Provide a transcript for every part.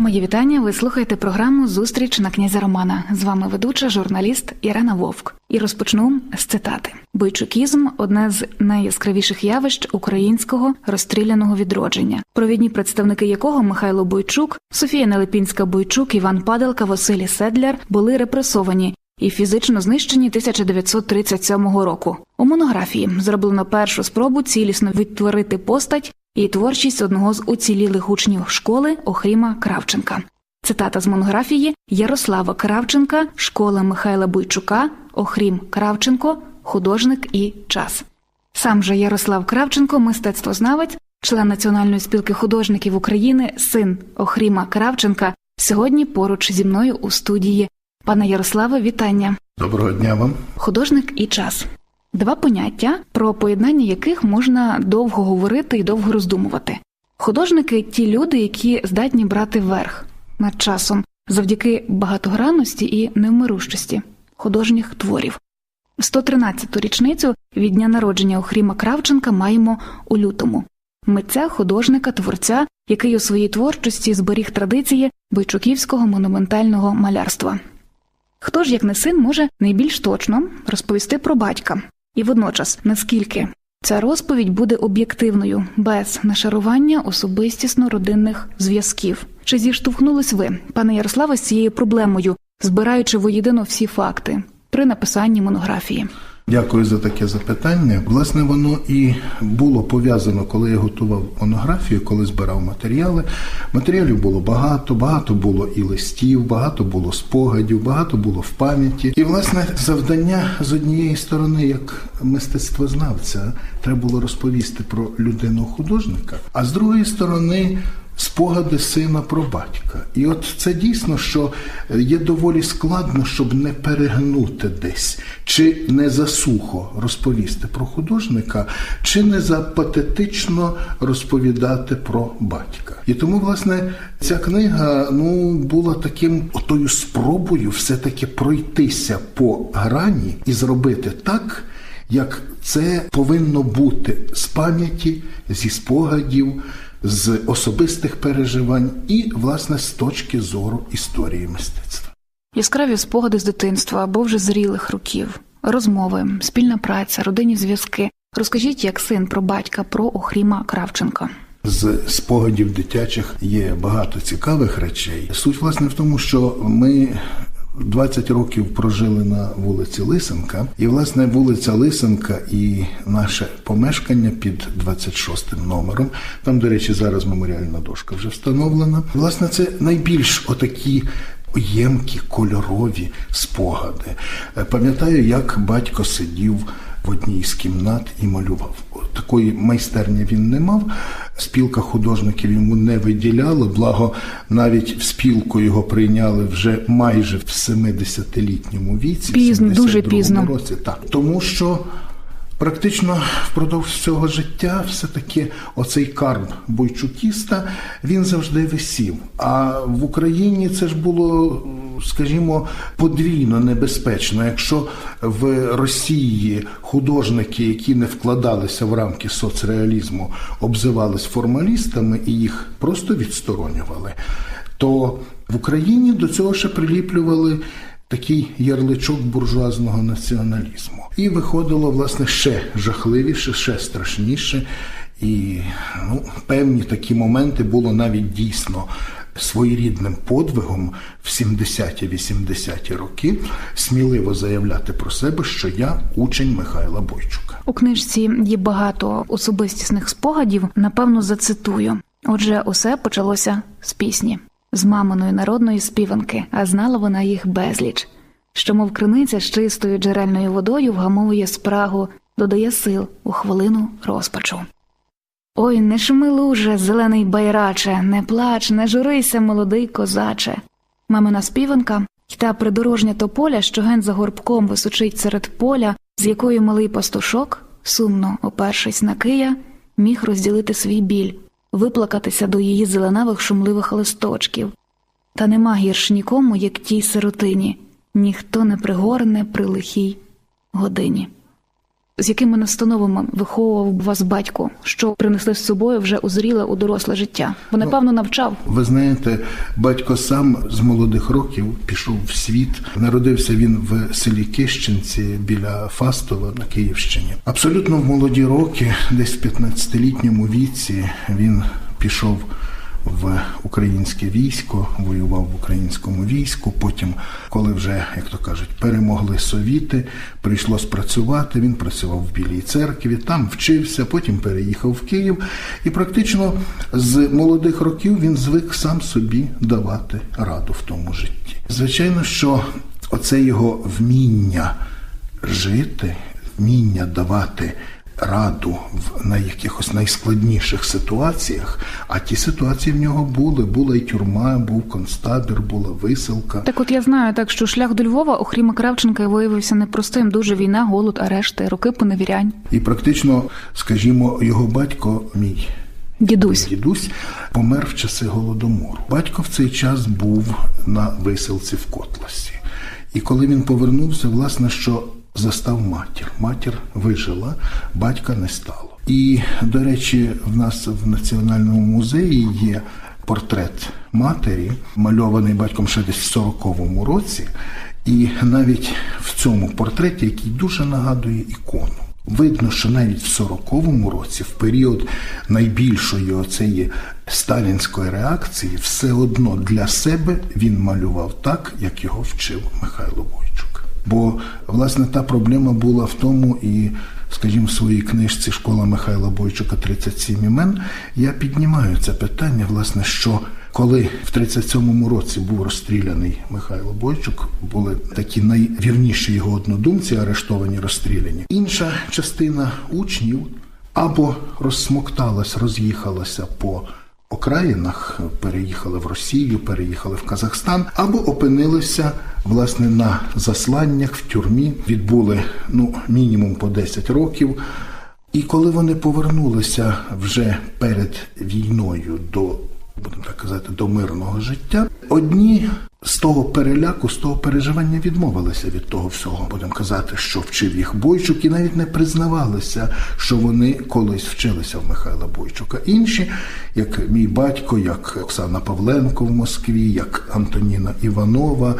Мої вітання. Ви слухаєте програму Зустріч на князя Романа. З вами ведуча журналіст Ірена Вовк. І розпочну з цитати: Бойчукізм одне з найяскравіших явищ українського розстріляного відродження, провідні представники якого Михайло Бойчук, Софія Нелепінська Бойчук, Іван Падалка, Василій Седляр були репресовані. І фізично знищені 1937 року. У монографії зроблено першу спробу цілісно відтворити постать і творчість одного з уцілілих учнів школи Охріма Кравченка. Цитата з монографії Ярослава Кравченка, школа Михайла Бойчука, Охрім Кравченко, художник і час. Сам же Ярослав Кравченко, мистецтвознавець, член Національної спілки художників України, син Охріма Кравченка, сьогодні поруч зі мною у студії. Пане Ярославе, вітання. Доброго дня вам. Художник і час. Два поняття, про поєднання яких можна довго говорити і довго роздумувати. Художники ті люди, які здатні брати верх над часом завдяки багатогранності і невмирущості художніх творів. 113-ту річницю від дня народження Охріма Кравченка маємо у лютому. Митця, художника, творця, який у своїй творчості зберіг традиції бойчуківського монументального малярства. Хто ж, як не син, може найбільш точно розповісти про батька, і водночас наскільки ця розповідь буде об'єктивною, без нашарування особистісно родинних зв'язків? Чи зіштовхнулись ви, пане Ярославе, з цією проблемою, збираючи воєдино всі факти при написанні монографії? Дякую за таке запитання. Власне, воно і було пов'язано, коли я готував монографію, коли збирав матеріали. Матеріалів було багато, багато було і листів, багато було спогадів, багато було в пам'яті. І, власне, завдання з однієї сторони, як мистецтвознавця, треба було розповісти про людину художника, а з другої сторони. Спогади сина про батька, і от це дійсно, що є доволі складно, щоб не перегнути десь, чи не засухо розповісти про художника, чи не запатетично розповідати про батька. І тому, власне, ця книга ну була таким отою спробою все-таки пройтися по грані і зробити так. Як це повинно бути з пам'яті, зі спогадів, з особистих переживань і, власне, з точки зору історії мистецтва. Яскраві спогади з дитинства або вже зрілих років, розмови, спільна праця, родинні зв'язки. Розкажіть, як син про батька, про Охріма Кравченка. З спогадів дитячих є багато цікавих речей. Суть власне в тому, що ми 20 років прожили на вулиці Лисенка, і власне вулиця Лисенка і наше помешкання під 26 номером. Там, до речі, зараз меморіальна дошка вже встановлена. Власне, це найбільш отакі. Ємкі кольорові спогади. Пам'ятаю, як батько сидів в одній з кімнат і малював. Такої майстерні він не мав. Спілка художників йому не виділяла, благо навіть в спілку його прийняли вже майже в 70-літньому віці. Пізно, дуже пізно. році. Так, тому що. Практично впродовж цього життя все-таки оцей карп бойчукіста він завжди висів. А в Україні це ж було, скажімо, подвійно небезпечно. Якщо в Росії художники, які не вкладалися в рамки соцреалізму, обзивались формалістами і їх просто відсторонювали, то в Україні до цього ще приліплювали такий ярличок буржуазного націоналізму. І виходило, власне, ще жахливіше, ще страшніше. І ну, певні такі моменти було навіть дійсно своєрідним подвигом в 70-80-ті роки сміливо заявляти про себе, що я учень Михайла Бойчука. У книжці є багато особистісних спогадів. Напевно, зацитую. Отже, усе почалося з пісні з маминої народної співанки, а знала вона їх безліч, що, мов криниця з чистою джерельною водою вгамовує спрагу, додає сил у хвилину розпачу. Ой, не шуми луже, зелений байраче, не плач, не журися, молодий козаче. Мамина співанка й та придорожня тополя, що ген за горбком височить серед поля, з якою малий пастушок сумно опершись на кия, міг розділити свій біль, виплакатися до її зеленавих шумливих листочків. Та нема гірш нікому, як тій сиротині, ніхто не пригорне при лихій годині. З якими настановами виховував вас батько, що принесли з собою вже узріле у доросле життя? Бо напевно навчав. Ви знаєте, батько сам з молодих років пішов в світ. Народився він в селі Кищенці біля Фастова на Київщині. Абсолютно в молоді роки, десь в 15-літньому віці, він пішов в українське військо, воював в українському війську. Потім, коли вже, як то кажуть, перемогли совіти, прийшлось працювати. Він працював в Білій церкві, там вчився, потім переїхав в Київ. І практично з молодих років він звик сам собі давати раду в тому житті. Звичайно, що оце його вміння жити, вміння давати раду в на якихось найскладніших ситуаціях. А ті ситуації в нього були. Була і тюрма, був концтабір, була висилка. Так, от я знаю, так що шлях до Львова у Хріма Кравченка виявився непростим. Дуже війна, голод, арешти, роки поневірянь. І практично, скажімо, його батько мій. Дідусь. Дідусь помер в часи голодомору. Батько в цей час був на висилці в Котласі. І коли він повернувся, власне, що застав матір. Матір вижила, батька не стало. І, до речі, в нас в Національному музеї є портрет матері, мальований батьком ще десь в 40-му році. І навіть в цьому портреті, який дуже нагадує ікону. Видно, що навіть в 40-му році, в період найбільшої оцеї сталінської реакції, все одно для себе він малював так, як його вчив Михайло Бойчук. Бо власне та проблема була в тому, і, скажімо, в своїй книжці Школа Михайла Бойчука 37 імен я піднімаю це питання, власне, що коли в 37-му році був розстріляний Михайло Бойчук, були такі найвірніші його однодумці, арештовані, розстріляні. Інша частина учнів або розсмокталась, роз'їхалася по окраїнах, переїхали в Росію, переїхали в Казахстан, або опинилися власне на засланнях в тюрмі, відбули ну мінімум по 10 років. І коли вони повернулися вже перед війною до будемо так казати, до мирного життя. Одні з того переляку, з того переживання відмовилися від того всього, будемо казати, що вчив їх Бойчук, і навіть не признавалися, що вони колись вчилися в Михайла Бойчука. Інші, як мій батько, як Оксана Павленко в Москві, як Антоніна Іванова,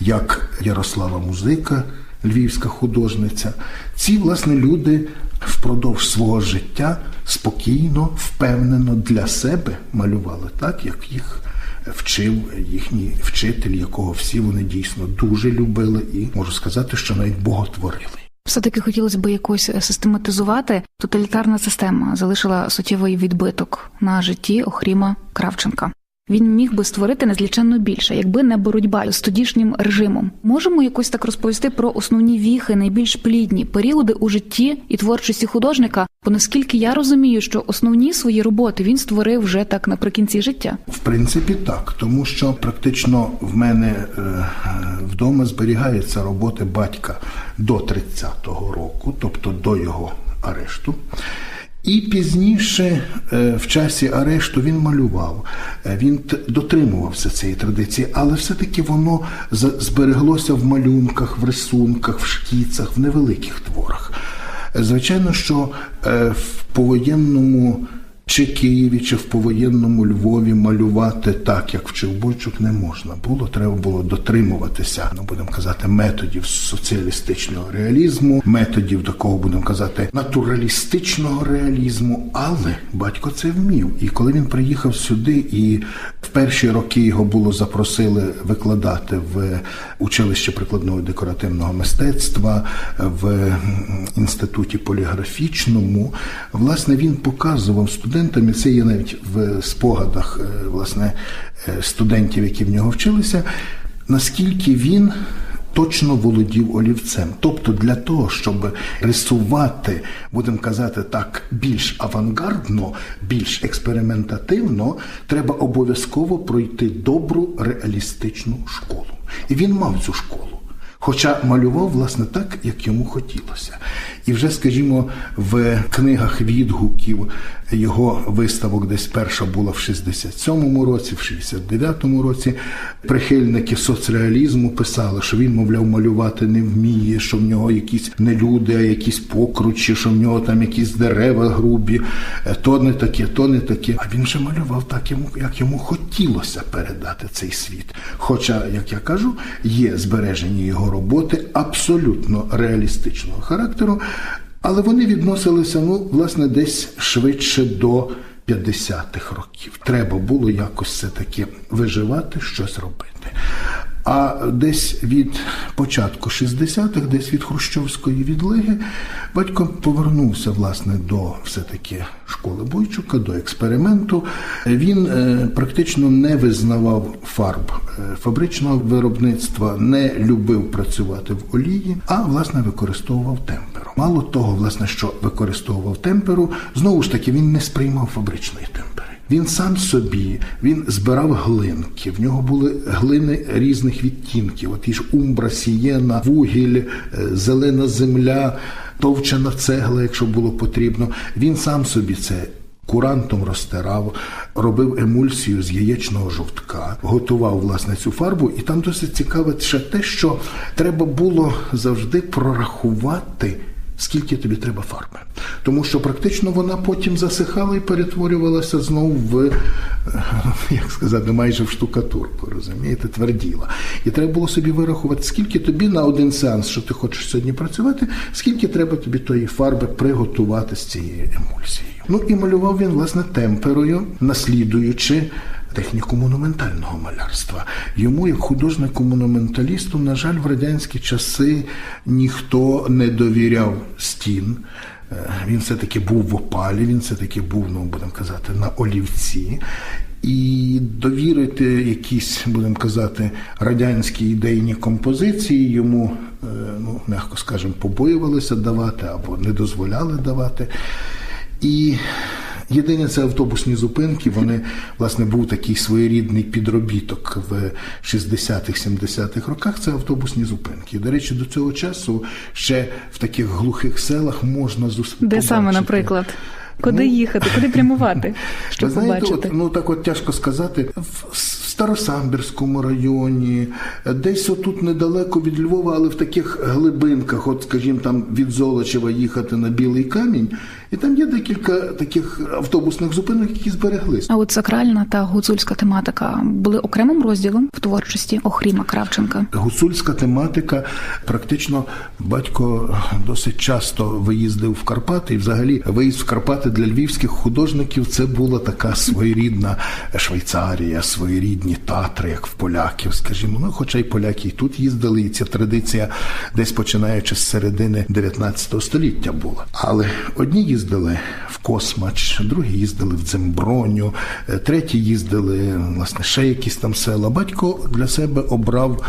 як Ярослава Музика. Львівська художниця, ці власне люди впродовж свого життя спокійно, впевнено для себе малювали так, як їх вчив їхній вчитель, якого всі вони дійсно дуже любили, і можу сказати, що навіть боготворили. Все-таки хотілося б якось систематизувати. Тоталітарна система залишила суттєвий відбиток на житті Охріма Кравченка. Він міг би створити незліченно більше, якби не боротьба з тодішнім режимом. Можемо якось так розповісти про основні віхи, найбільш плідні періоди у житті і творчості художника. Бо наскільки я розумію, що основні свої роботи він створив вже так наприкінці життя. В принципі, так, тому що практично в мене е, вдома зберігаються роботи батька до 30-го року, тобто до його арешту. І пізніше, е, в часі арешту, він малював, Е, він дотримувався цієї традиції, але все-таки воно збереглося в малюнках, в рисунках, в шкіцах, в невеликих творах. Е, Звичайно, що в повоєнному чи Києві, чи в повоєнному Львові малювати так, як вчив Бойчук, не можна було. Треба було дотримуватися, ну будемо казати, методів соціалістичного реалізму, методів такого, будемо казати, натуралістичного реалізму. Але батько це вмів. І коли він приїхав сюди, і в перші роки його було запросили викладати в училище прикладного декоративного мистецтва в інституті поліграфічному, власне, він показував студентам, і це є навіть в спогадах е, власне е, студентів, які в нього вчилися, наскільки він. Точно володів олівцем, тобто для того, щоб рисувати, будемо казати так, більш авангардно, більш експериментативно, треба обов'язково пройти добру реалістичну школу. І він мав цю школу. Хоча малював, власне, так, як йому хотілося. І вже, скажімо, в книгах відгуків його виставок десь перша була в 67-му році, в 69-му році. Прихильники соцреалізму писали, що він, мовляв, малювати не вміє, що в нього якісь не люди, а якісь покручі, що в нього там якісь дерева грубі, е, то не таке, то не таке. А він вже малював так, як йому хотілося передати цей світ. Хоча, як я кажу, є збережені його роботи абсолютно реалістичного характеру, але вони відносилися, ну, власне, десь швидше до 50-х років. Треба було якось все-таки виживати, щось робити. А десь від початку 60-х, десь від Хрущовської відлиги, батько повернувся власне до все-таки школи Бойчука, до експерименту. Він е, практично не визнавав фарб е, фабричного виробництва, не любив працювати в олії, а власне використовував темперу. Мало того, власне, що використовував темперу, знову ж таки він не сприймав фабричної темпери. Він сам собі він збирав глинки. В нього були глини різних відтінків. От ж умбра, сієна, вугіль, е, зелена земля, товчена цегла, якщо було потрібно. Він сам собі це. Курантом розтирав, робив емульсію з яєчного жовтка, готував власне цю фарбу, і там досить цікаве ще те, що треба було завжди прорахувати скільки тобі треба фарби. Тому що практично вона потім засихала і перетворювалася знову в, е, як сказати, майже в штукатурку, розумієте, тверділа. І треба було собі вирахувати, скільки тобі на один сеанс, що ти хочеш сьогодні працювати, скільки треба тобі тої фарби приготувати з цією емульсією. Ну і малював він, власне, темперою, наслідуючи техніку монументального малярства. Йому, як художнику-монументалісту, на жаль, в радянські часи ніхто не довіряв стін. Е, Він все-таки був в опалі, він все-таки був, ну будемо казати, на олівці. І довірити якісь, будемо казати, радянські ідейні композиції йому, е, ну, м'яко скажемо, побоювалися давати або не дозволяли давати. І Єдине це автобусні зупинки. Вони власне був такий своєрідний підробіток в 60-х-70-х роках. Це автобусні зупинки. До речі, до цього часу ще в таких глухих селах можна зустріти. Де саме, наприклад? Куди Ну, їхати, куди прямувати, щоб знаєте, побачити? от, ну так от тяжко сказати. В Старосамбірському районі, десь отут недалеко від Львова, але в таких глибинках, от, скажімо, там від Золочева їхати на Білий камінь, і там є декілька таких автобусних зупинок, які збереглись. А от сакральна та гуцульська тематика були окремим розділом в творчості Охріма Кравченка. Гуцульська тематика. Практично батько досить часто виїздив в Карпати, і взагалі виїзд в Карпати для львівських художників це була така своєрідна Швейцарія, своєрідні татри, як в поляків, скажімо. Ну, хоча й поляки і тут їздили, і ця традиція десь починаючи з середини 19 століття була. Але одні їздили в Космач, другі їздили в Дземброню, е, треті їздили власне ще якісь там села. Батько для себе обрав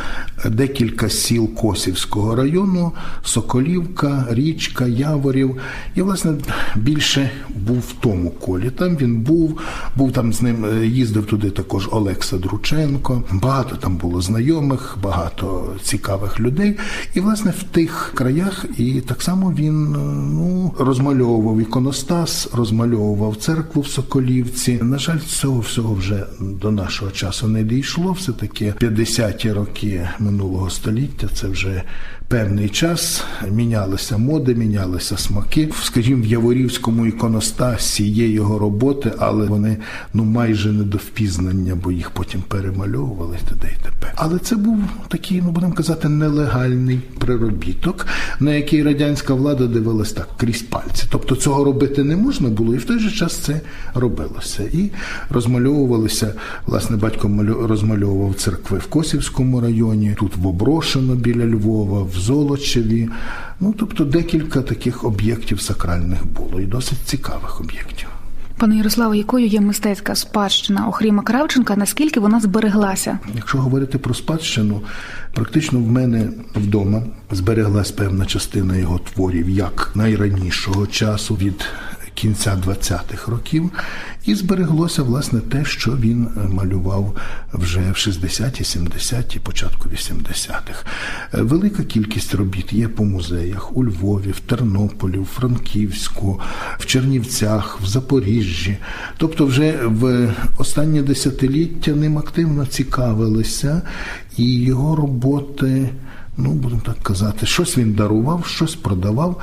декілька сіл Косівського району: Соколівка, Річка, Яворів. І, власне, більше був в тому колі. Там він був, був там з ним, е, їздив туди також Олекса Друченко. Багато там було знайомих, багато цікавих людей. І, власне, в тих краях і так само він е, ну, розмальовував іконостас, розмальовував церкву в Соколівці. На жаль, цього всього вже до нашого часу не дійшло. Все таки 50-ті роки минулого століття. Це вже певний час. Мінялися моди, мінялися смаки. Скажімо, в Яворівському іконостасі є його роботи, але вони ну майже не до впізнання, бо їх потім перемальовували т.д. і т.п. Але це був такий, ну будемо казати, нелегальний приробіток, на який радянська влада дивилась так крізь пальці. Тобто цього робити не можна було, і в той же час це робилося. І розмальовувалися, власне, батько розмальовував церкви в Косівському районі, тут в Оброшено біля Львова, в Золочеві. Ну, тобто декілька таких об'єктів сакральних було, і досить цікавих об'єктів. Пане Ярославе, якою є мистецька спадщина Охріма Кравченка? Наскільки вона збереглася? Якщо говорити про спадщину, практично в мене вдома збереглась певна частина його творів як найранішого часу від кінця 20-х років, і збереглося власне те, що він е, малював вже в 60-ті, 70-ті, початку 80-х. Е, Велика кількість робіт є по музеях у Львові, в Тернополі, в Франківську, в Чернівцях, в Запоріжжі. Тобто, вже в останнє десятиліття ним активно цікавилися, і його роботи ну будемо так казати, щось він дарував, щось продавав,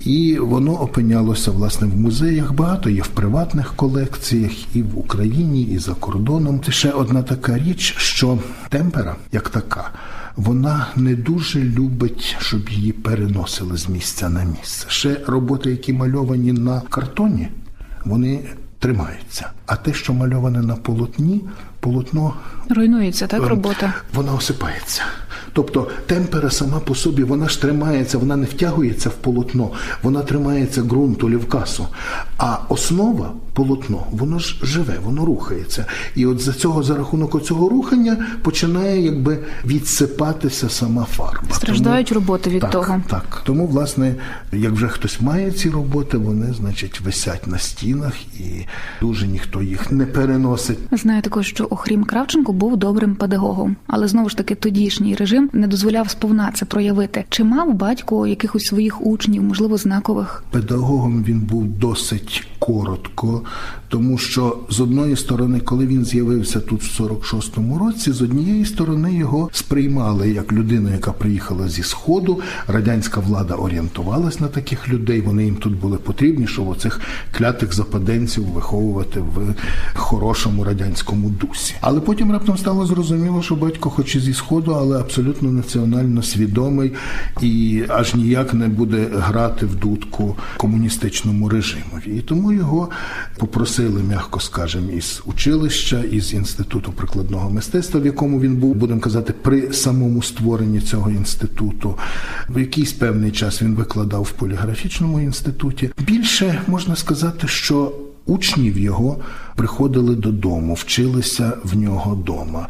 і воно опинялося власне в музеях. Багато є в приватних колекціях і в Україні, і за кордоном. Це ще одна така річ, що темпера, як така, вона не дуже любить, щоб її переносили з місця на місце. Ще роботи, які мальовані на картоні, вони тримаються. А те, що мальоване на полотні, полотно Руйнується так Ем, робота. Вона осипається. Тобто темпера сама по собі, вона ж тримається, вона не втягується в полотно, вона тримається ґрунту, лівкасу. А основа полотно, воно ж живе, воно рухається. І от за цього, за рахунок цього рухання, починає якби відсипатися сама фарба. Страждають роботи від так, того. Так, тому, власне, як вже хтось має ці роботи, вони, значить, висять на стінах і дуже ніхто їх не переносить. Знаю також, що Охрім Кравченко був добрим педагогом, але знову ж таки тодішній режим не дозволяв сповна це проявити. Чи мав батько якихось своїх учнів, можливо, знакових? Педагогом він був досить коротко, тому що з одної сторони, коли він з'явився тут в 46-му році, з однієї сторони його сприймали як людину, яка приїхала зі сходу. Радянська влада орієнтувалась на таких людей. Вони їм тут були потрібні, щоб оцих клятих западенців виховувати в хорошому радянському дусі. Але потім раптом стало зрозуміло, що батько, хоч і зі сходу, але абсолютно національно свідомий і аж ніяк не буде грати в дудку комуністичному режимові. І тому його попросили, м'яко скажемо, із училища, із інституту прикладного мистецтва, в якому він був, будемо казати, при самому створенні цього інституту. В якийсь певний час він викладав в поліграфічному інституті. Більше можна сказати, що Учнів його приходили додому, вчилися в нього дома.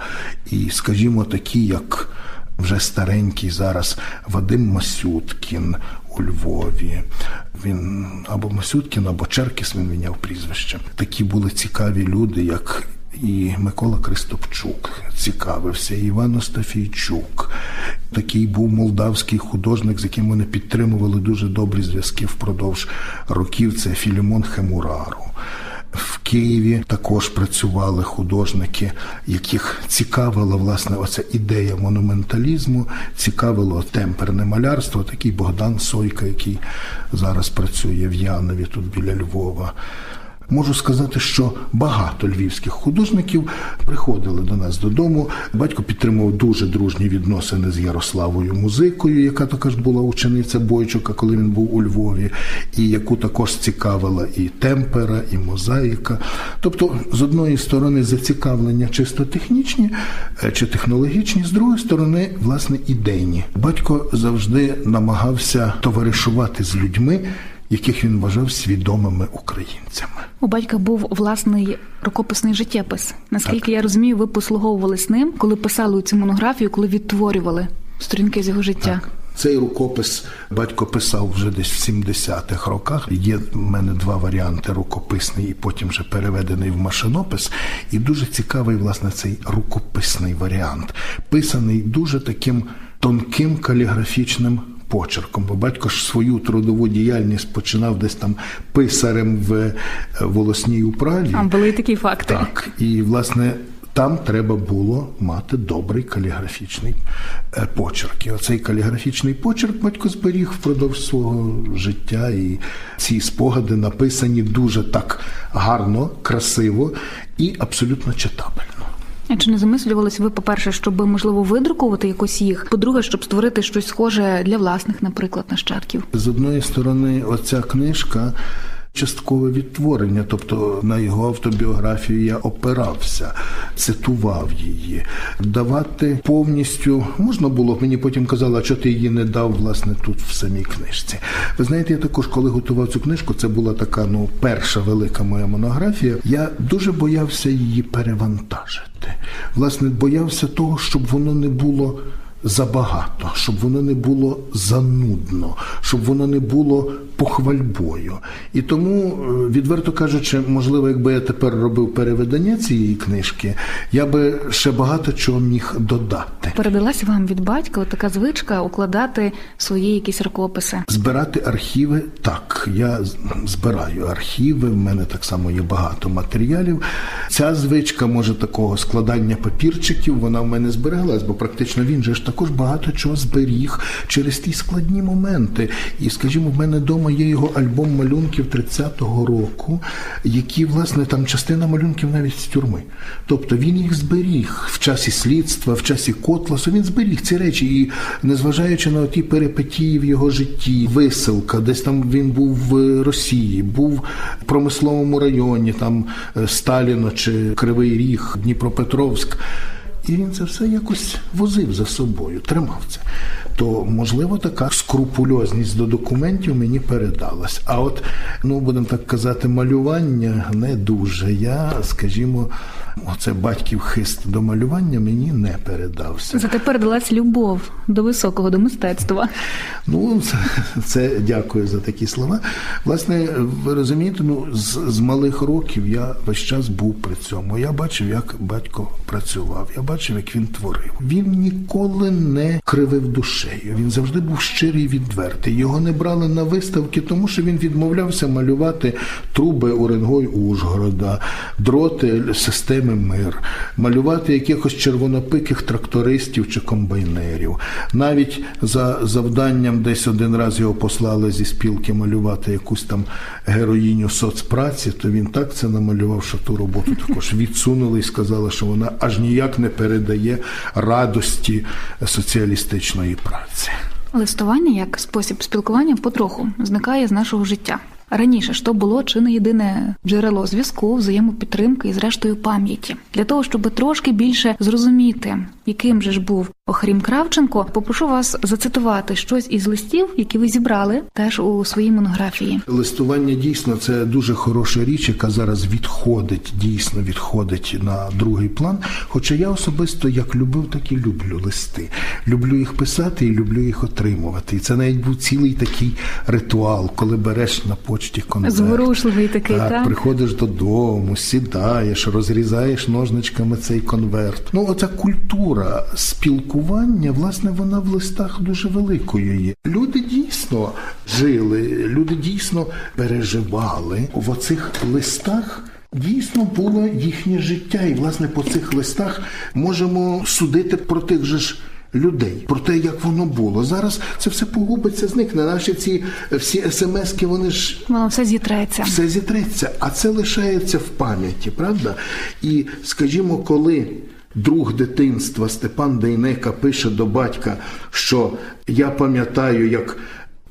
І, скажімо, такі, як вже старенький зараз Вадим Масюткін у Львові. Він або Масюткін, або Черкіс він міняв прізвище. Такі були цікаві люди, як і Микола Кристопчук цікавився, і Іван Остафійчук. Такий був молдавський художник, з яким вони підтримували дуже добрі зв'язки впродовж років. Це Філімон Хемурару. В Києві також працювали художники, яких цікавила власне оця ідея монументалізму, цікавило темперне малярство. Такий Богдан Сойка, який зараз працює в Янові, тут біля Львова. Можу сказати, що багато львівських художників приходили до нас додому. Батько підтримував дуже дружні відносини з Ярославою музикою, яка також була учениця Бойчука, коли він був у Львові, і яку також цікавила і темпера, і мозаїка. Тобто, з одної сторони, зацікавлення чисто технічні е, чи технологічні, з другої сторони, власне, ідейні. Батько завжди намагався товаришувати з людьми яких він вважав свідомими українцями. У батька був власний рукописний життєпис. Наскільки я розумію, ви послуговувались ним, коли писали цю монографію, коли відтворювали сторінки з його життя. Так. Цей рукопис батько писав вже десь в 70-х роках. Є в мене два варіанти: рукописний і потім вже переведений в машинопис. І дуже цікавий, власне, цей рукописний варіант, писаний дуже таким тонким каліграфічним почерком, бо батько ж свою трудову діяльність починав десь там писарем в волосній управі. А були такі факти. Так, і власне. Там треба було мати добрий каліграфічний е, почерк. І оцей каліграфічний почерк батько зберіг впродовж свого життя, і ці спогади написані дуже так гарно, красиво і абсолютно читабельно. Чи не замислювались ви, по-перше, щоб можливо видрукувати якось їх? По-друге, щоб створити щось схоже для власних, наприклад, нащадків? З одної сторони, оця книжка. Часткове відтворення, тобто на його автобіографію я опирався, цитував її. Давати повністю можна було мені потім казали, що ти її не дав власне тут в самій книжці. Ви знаєте, я також, коли готував цю книжку, це була така ну перша велика моя монографія. Я дуже боявся її перевантажити. Власне, боявся того, щоб воно не було забагато, щоб воно не було занудно, щоб воно не було похвальбою. І тому, е, відверто кажучи, можливо, якби я тепер робив переведення цієї книжки, я би ще багато чого міг додати. Передалась вам від батька така звичка укладати свої якісь рукописи. Збирати архіви так. Я збираю архіви. В мене так само є багато матеріалів. Ця звичка, може, такого складання папірчиків, вона в мене збереглась, бо практично він же ж також багато чого зберіг через ті складні моменти. І, скажімо, в мене вдома є його альбом малюнків 30-го року, які, власне, там частина малюнків навіть з тюрми. Тобто він їх зберіг в часі слідства, в часі котласу. Він зберіг ці речі, і незважаючи на ті перипетії в його житті, висилка, десь там він був в Росії, був в промисловому районі, там е, Сталіно чи Кривий Ріг, Дніпропетровськ. І він це все якось возив за собою, тримав це. То, можливо, така скрупульозність до документів мені передалась. А от, ну будемо так казати, малювання не дуже. Я, скажімо, оце батьків хист до малювання мені не передався. Зате передалась любов до високого, до мистецтва. Ну, це, це дякую за такі слова. Власне, ви розумієте, ну з, з малих років я весь час був при цьому. Я бачив, як батько працював. Я бачив, як він творив. Він ніколи не кривив душею. Він завжди був щирий і відвертий. Його не брали на виставки, тому що він відмовлявся малювати труби Уренгой Ужгорода, дроти системи мир, малювати якихось червонопиких трактористів чи комбайнерів. Навіть за завданням десь один раз його послали зі спілки малювати якусь там героїню соцпраці, то він так це намалював, що ту роботу також відсунули і сказали, що вона аж ніяк не передає радості соціалістичної праці. Листування як спосіб спілкування потроху зникає з нашого життя. Раніше то було чи не єдине джерело зв'язку, взаємопідтримки і, зрештою, пам'яті. Для того, щоб трошки більше зрозуміти, яким же ж був Охрім Кравченко, попрошу вас зацитувати щось із листів, які ви зібрали теж у своїй монографії. Листування дійсно це дуже хороша річ, яка зараз відходить, дійсно відходить на другий план. Хоча я особисто як любив, так і люблю листи. Люблю їх писати і люблю їх отримувати. І це навіть був цілий такий ритуал, коли береш на почті конверт. Зворушливий такий, так, так? приходиш додому, сідаєш, розрізаєш ножничками цей конверт. Ну, оця культура спілкування, власне, вона в листах дуже великою є. Люди дійсно жили, люди дійсно переживали в оцих листах. Дійсно було їхнє життя, і власне по цих листах можемо судити про тих же ж людей, про те, як воно було. Зараз це все погубиться, зникне. Наші ці всі смски, вони ж Воно все зітреться. все зітреться, а це лишається в пам'яті, правда? І скажімо, коли друг дитинства Степан Дейнека пише до батька, що я пам'ятаю, як.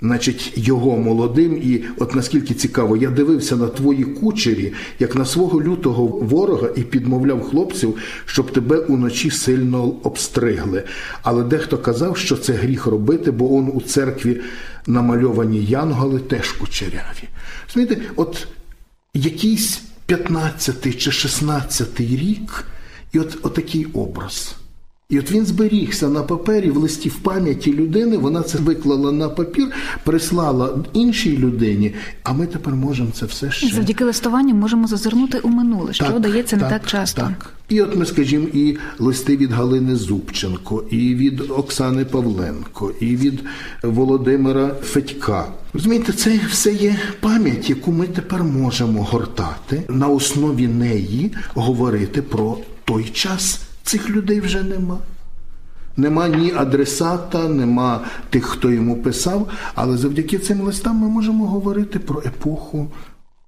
Значить, його молодим, і от наскільки цікаво, я дивився на твої кучері, як на свого лютого ворога, і підмовляв хлопців, щоб тебе уночі сильно обстригли. Але дехто казав, що це гріх робити, бо он у церкві намальовані янголи теж кучеряві. Знаєте, от якийсь 15 чи 16 рік, і от отакий образ. І от він зберігся на папері в листі в пам'яті людини, вона це виклала на папір, прислала іншій людині, а ми тепер можемо це все ще. Завдяки листуванню можемо зазирнути у минуле, що дається не так часто. Так. І от ми, скажімо, і листи від Галини Зубченко, і від Оксани Павленко, і від Володимира Федька. Розумієте, це все є пам'ять, яку ми тепер можемо гортати, на основі неї говорити про той час. Цих людей вже нема. Нема ні адресата, нема тих, хто йому писав, але завдяки цим листам ми можемо говорити про епоху,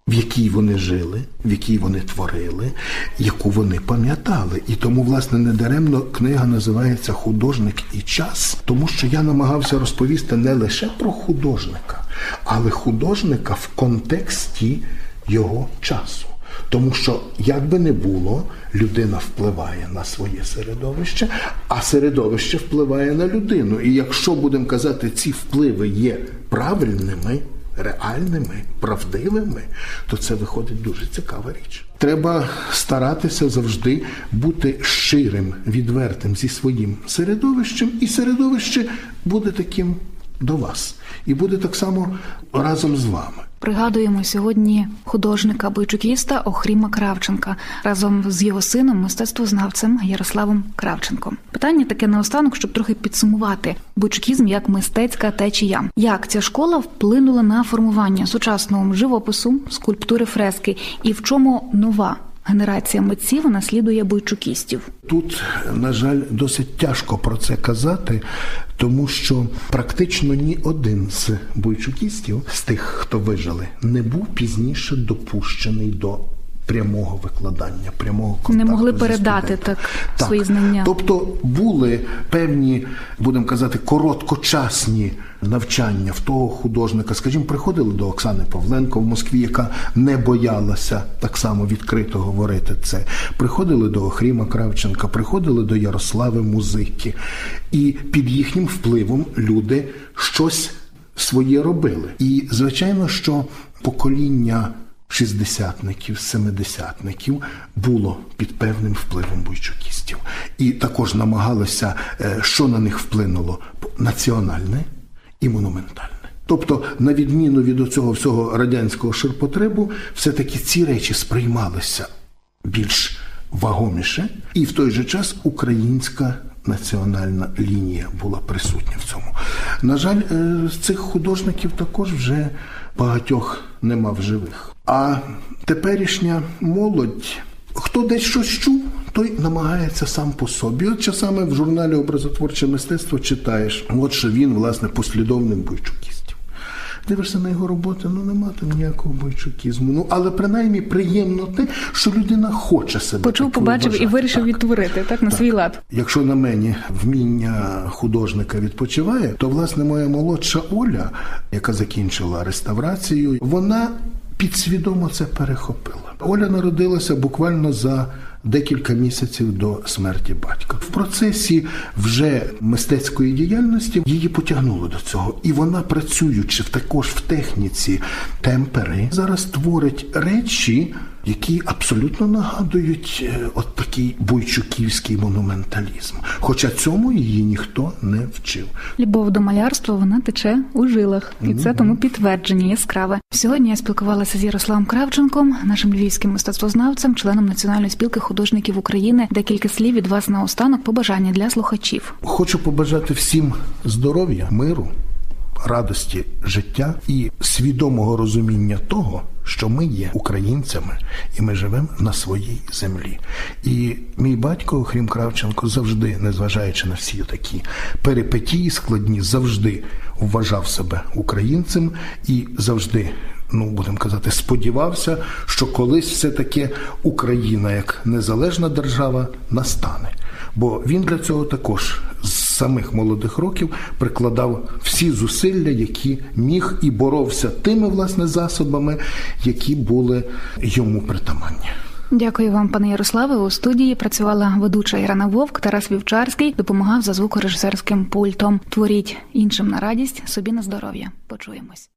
в якій вони жили, в якій вони творили, яку вони пам'ятали. І тому, власне, недаремно книга називається Художник і час, тому що я намагався розповісти не лише про художника, але художника в контексті його часу. Тому що, як би не було, людина впливає на своє середовище, а середовище впливає на людину. І якщо будемо казати, ці впливи є правильними, реальними, правдивими, то це виходить дуже цікава річ. Треба старатися завжди бути щирим, відвертим зі своїм середовищем, і середовище буде таким до вас, і буде так само разом з вами. Пригадуємо сьогодні художника бойчукіста Охріма Кравченка разом з його сином, мистецтвознавцем Ярославом Кравченком. Питання таке наостанок, щоб трохи підсумувати бойчукізм як мистецька течія. Як ця школа вплинула на формування сучасного живопису, скульптури, фрески, і в чому нова генерація митців наслідує бойчукістів? Тут, на жаль, досить тяжко про це казати, тому що практично ні один з бойчукістів, з тих, хто вижили, не був пізніше допущений до прямого викладання, прямого контакту Не могли передати студентом. так свої знання. Тобто були певні, будемо казати, короткочасні навчання в того художника. Скажімо, приходили до Оксани Павленко в Москві, яка не боялася так само відкрито говорити це. Приходили до Охріма Кравченка, приходили до Ярослави Музики. І під їхнім впливом люди щось своє робили. І звичайно, що покоління шістдесятників, семидесятників було під певним впливом бойчукістів. І також намагалися, е, що на них вплинуло національне і монументальне. Тобто, на відміну від цього всього радянського ширпотребу, все-таки ці речі сприймалися більш вагоміше, і в той же час українська національна лінія була присутня в цьому. На жаль, е, з цих художників також вже багатьох нема в живих. А теперішня молодь, хто десь щось чув, той намагається сам по собі. От часами в журналі Образотворче мистецтво читаєш, от що він, власне, послідовник бойчукістів. Дивишся на його роботи, ну нема там ніякого бойчукізму. Ну але принаймні приємно те, що людина хоче себе Почув, побачив і вирішив Так. відтворити так на свій лад. Якщо на мені вміння художника відпочиває, то власне моя молодша Оля, яка закінчила реставрацію, вона підсвідомо це перехопила. Оля народилася буквально за декілька місяців до смерті батька. В процесі вже мистецької діяльності її потягнуло до цього, і вона, працюючи також в техніці темпери, зараз творить речі, які абсолютно нагадують е, от такий бойчуківський монументалізм. Хоча цьому її ніхто не вчив. Любов до малярства вона тече у жилах, і це тому підтвердження яскраве. Сьогодні я спілкувалася з Ярославом Кравченком, нашим львівським мистецтвознавцем, членом Національної спілки художників України. Декілька слів від вас на останок побажання для слухачів. Хочу побажати всім здоров'я, миру, радості життя і свідомого розуміння того, що ми є українцями і ми живемо на своїй землі. І мій батько, Охрім Кравченко, завжди, незважаючи на всі такі перипетії складні, завжди вважав себе українцем і завжди. Ну, будемо казати, сподівався, що колись все таки Україна як незалежна держава настане. Бо він для цього також з самих молодих років прикладав всі зусилля, які міг, і боровся тими власне засобами, які були йому притаманні. Дякую вам, пане Ярославе. У студії працювала ведуча Ірина Вовк. Тарас Вівчарський допомагав за звукорежисерським пультом. Творіть іншим на радість, собі на здоров'я. Почуємось.